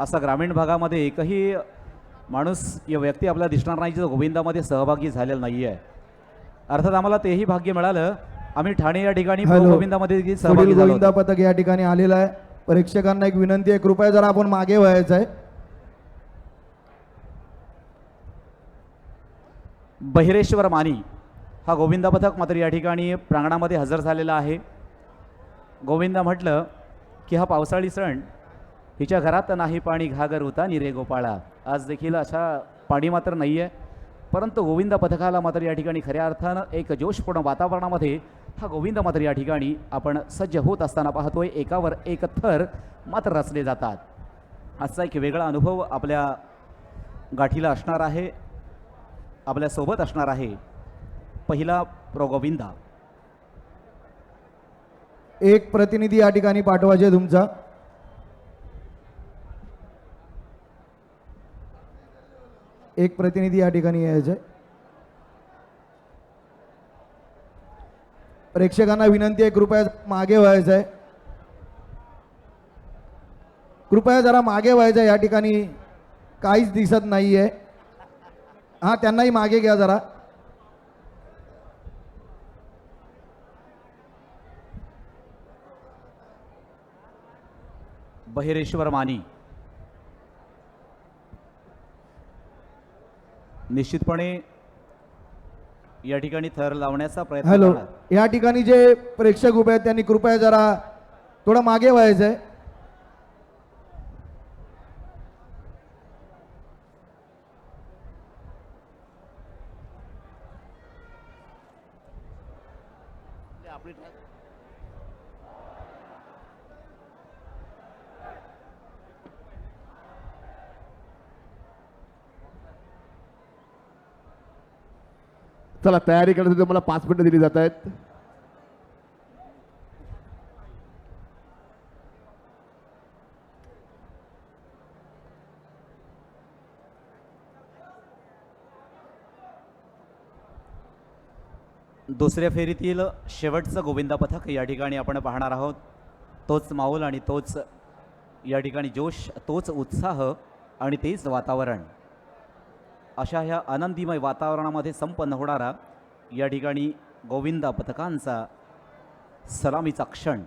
असा ग्रामीण भागामध्ये एकही माणूस या व्यक्ती आपल्याला दिसणार नाही जो गोविंदामध्ये सहभागी झालेला नाही आहे अर्थात आम्हाला तेही भाग्य मिळालं. आम्ही ठाणे या ठिकाणी. गोविंदामध्ये सहभागी गोविंदा. पथक या ठिकाणी आलेलं आहे. प्रेक्षकांना एक विनंती आहे कृपया जरा आपण मागे व्हायचं आहे. बहिरेश्वर मानी हा गोविंदा पथक मात्र या ठिकाणी प्रांगणामध्ये हजर झालेला आहे. गोविंदा म्हटलं की हा पावसाळी सण हिच्या घरात नाही पाणी घागर होता निरे गोपाळा. आज देखील अशा पाणी मात्र नाही आहे परंतु गोविंद पथकाला मात्र या ठिकाणी खऱ्या अर्थानं एक जोशपूर्ण वातावरणामध्ये हा गोविंद मात्र या ठिकाणी आपण सज्ज होत असताना पाहतोय. एकावर एक थर मात्र रचले जातात. असा एक वेगळा अनुभव आपल्या गाठीला असणार आहे. आपल्यासोबत असणार आहे पहिला प्रो गोविंदा. एक प्रतिनिधी या ठिकाणी पाठवायचे तुमचा. एक प्रतिनिधी या ठिकाणी यायचे. प्रेक्षकांना विनंती आहे कृपया मागे व्हायचं आहे कृपया जरा मागे व्हायचं आहे या ठिकाणी काहीच दिसत नाही आहे हां त्यांनाही मागे घ्या जरा. बहिरेश्वर मानी. निश्चितपणे या ठिकाणी थर लावण्याचा प्रयत्न हॅलो. या ठिकाणी जे प्रेक्षक उभे आहेत त्यांनी कृपया जरा थोडं मागे व्हायचं आहे चला तयारी करण्यासाठी तुम्हाला पाच मिनिटं दिली जात आहेत. दुसऱ्या फेरीतील शेवटचं गोविंदा पथक या ठिकाणी आपण पाहणार आहोत. तोच माहोल आणि तोच या ठिकाणी जोश तोच उत्साह आणि तेच वातावरण. अशा ह्या आनंदीमय वातावरणामध्ये संपन्न होणारा या ठिकाणी गोविंदा पथकांचा सलामीचा क्षण.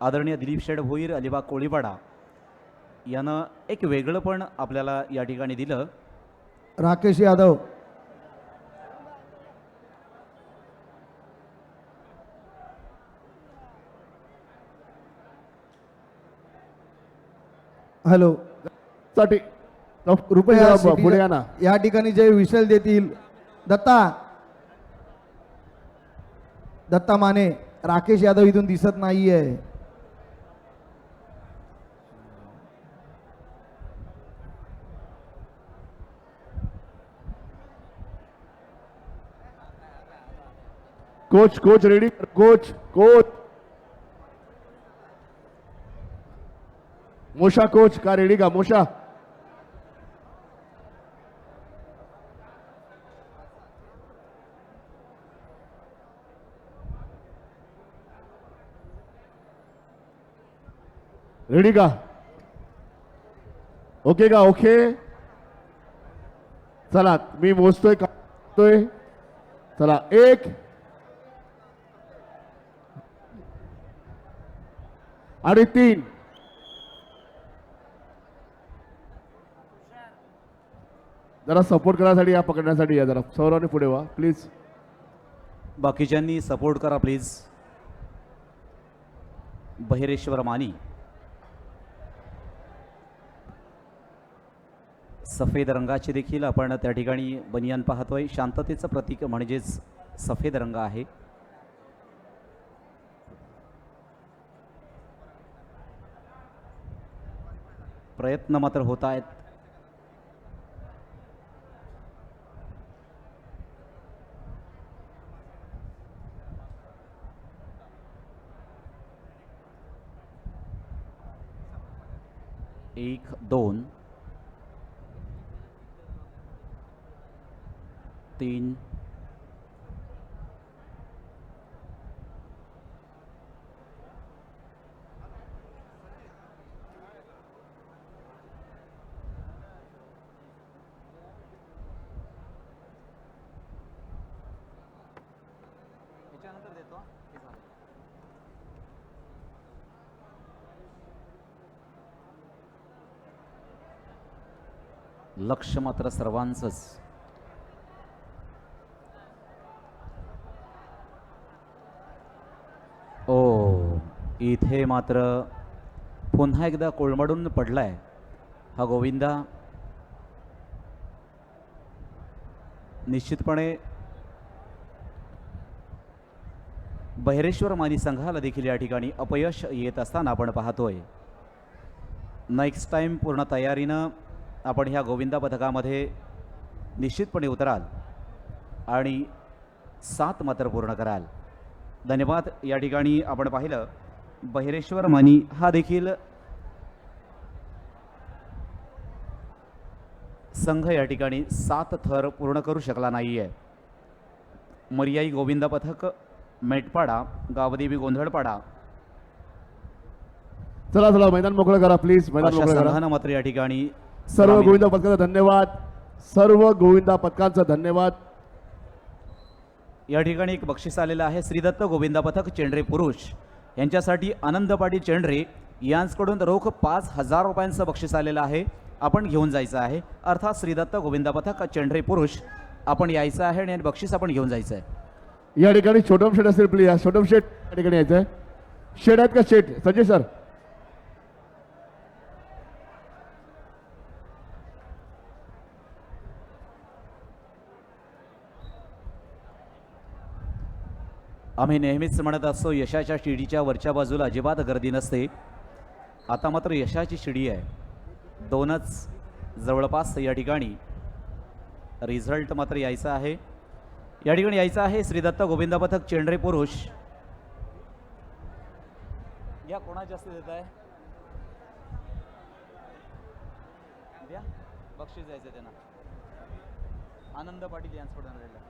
आदरणीय दिलीप शेड भोईर अलिबाग कोळीपाडा यानं एक वेगळं पण आपल्याला या ठिकाणी दिलं. राकेश यादव. हॅलो. साठी कृपया पुढे या ना या ठिकाणी जे विशल देतील दत्ता. दत्ता माने राकेश यादव इथून दिसत नाहीये. Coach coach ready coach coach. Mosha coach का रेडी का? मोशा. रेडी का ओके का ओके चला मी मोजतोय का चला एक. आणि तीन. जरा सपोर्ट करण्यासाठी या पकडण्यासाठी या जरा. सौरवने पुढे वा प्लीज बाकीच्यांनी सपोर्ट करा प्लीज बहिरेश्वर मानी. सफेद रंगाचे देखील आपण त्या ठिकाणी बनियान पाहतोय. शांततेचं प्रतीक म्हणजेच सफेद रंग आहे. प्रयत्न मात्र होत आहेत. एक दोन. तीन लक्ष मात्र सर्वांचंच. इथे मात्र पुन्हा एकदा कोळमडून पडलाय हा गोविंदा. निश्चितपणे बहिरेश्वर मानी संघाला देखील या ठिकाणी अपयश येत असताना आपण पाहतोय. नेक्स्ट टाईम पूर्ण तयारीनं आपण ह्या गोविंदा पथकामध्ये निश्चितपणे उतराल आणि सात मात्र पूर्ण कराल. धन्यवाद. या ठिकाणी आपण पाहिलं बहिरेश्वर मानी हा देखील संघ या ठिकाणी सात थर पूर्ण करू शकला नाही आहे मर्याई गोविंदा पथक मेटपाडा गावदेवी गोंधळपाडा. चला चला मैदान मोकळं करा प्लीज मैदान अशा मोकळं करा. संघानं मात्र या ठिकाणी सर्व गोविंदा पथकाचा धन्यवाद. सर्व गोविंदा पथकांचा धन्यवाद. या ठिकाणी एक बक्षीस आलेलं आहे श्रीदत्त गोविंदा पथक चेंडरे पुरुष. यांच्यासाठी आनंद पाटील चेंडरे यांचकडून रोख पाच हजार रुपयांचं बक्षीस आलेलं आहे. आपण घेऊन जायचं आहे. अर्थात श्रीदत्त गोविंदा पथक चेंडरे पुरुष आपण यायचं आहे आणि बक्षीस आपण घेऊन जायचं आहे. या ठिकाणी छोटम शेट असेल प्लीज छोटम शेट या ठिकाणी यायचं आहे. शेड आहेत का शेट? संजय सर. आम्ही नेहमीच म्हणत असतो यशाच्या शिडीच्या वरच्या बाजूला अजिबात गर्दी नसते. आता मात्र यशाची शिडी आहे. दोनच जवळपास या ठिकाणी रिझल्ट मात्र यायचा आहे. या ठिकाणी यायचं आहे श्रीदत्त गोविंदा पथक चेंडरे पुरुष. या कोणा जास्त देत आहे? द्या. बक्षीस द्यायचं त्यांना. आनंद पाटील यांचं आलेलं आहे.